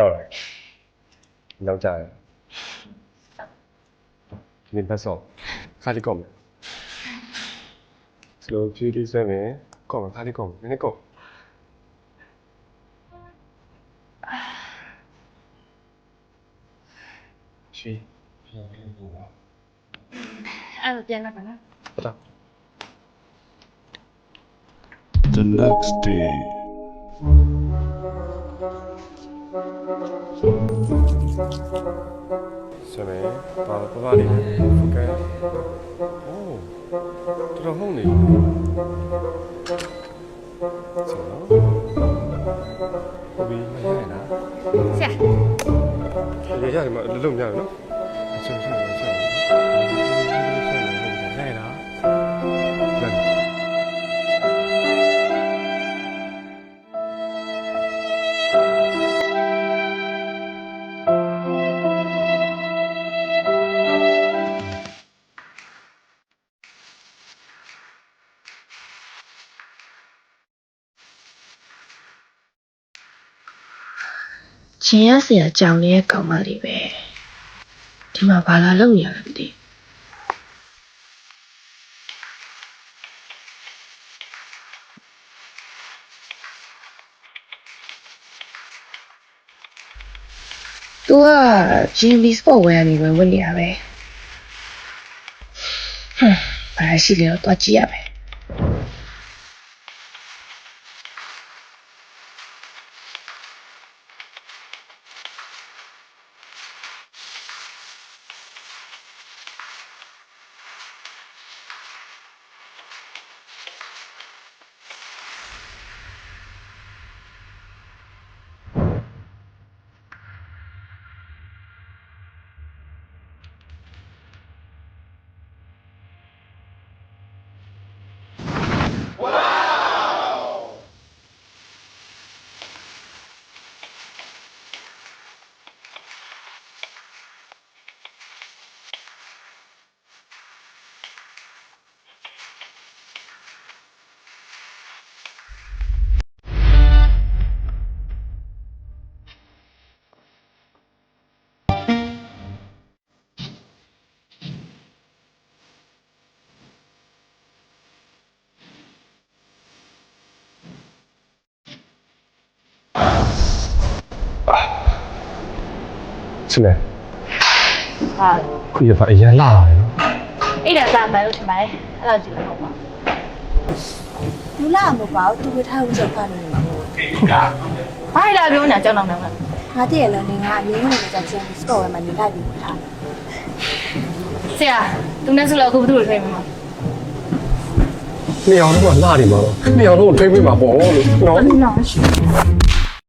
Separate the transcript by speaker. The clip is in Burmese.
Speaker 1: ရောက်လာရောက်ကြတယ်ဒီနေ့ပတ်စောခါလီကောမယ်စလိုဖြူလေးဆွဲမယ်ကောမယ်ခါလီကောမယ်နည်းနည်းကောရွှေရွှေလေးဘူးနော်
Speaker 2: အဲ့ဒါပြန်လာပါလား
Speaker 1: ဟုတ်တာ
Speaker 3: The next day.
Speaker 1: ဆွဲမယ်ပါပါပါလေးကဲအိုးတော်တော်ဟုတ်နေဆောနော်ဘီမရရနာ
Speaker 2: ဆရာ
Speaker 1: ရရတယ်မလုံးများနော်
Speaker 4: ချင်းရဆရာကြောင်လေးရဲ့ကောင်မလေးပဲဒီမှာဘာလာလုပ်နေရလဲမသိသူကဂျင်းဘီစပေါ့ဝယ်ရနေပဲဝင်နေရပဲဟွန်းဘာလဲရှိလဲတော့တွားကြည့်ရမယ်
Speaker 1: ဆင်းမယ်
Speaker 2: ဟာ
Speaker 1: ခုရပါအရင်လာတယ်နော်
Speaker 2: အဲ့ဒါစာမယ်လို့ထင်ပါတယ်အဲ့ဒါကြည့်လိုက်ပါ
Speaker 5: လူလာမပေါ့သူကထားဦးချက်ကနေမှာပေါ့
Speaker 2: ဘာလာပြောနေတာကြောက်တော့နေမှာ
Speaker 5: ငါတည့်ရလဲနေငါအရင်ကနေကြချင်းစတော့ဝဲမှာနေလိုက်ပြီးထားတယ်
Speaker 2: ဆရာသူနဲ့ဆိုလို့အခုဘယ်သူ့ကိုထိမှာ
Speaker 1: နှစ်ယောက်တော့လာနေမှာတော့နှစ်ယောက်တော့ထိမ့်ပေးမှာပေါ့လို့နော်
Speaker 2: နော်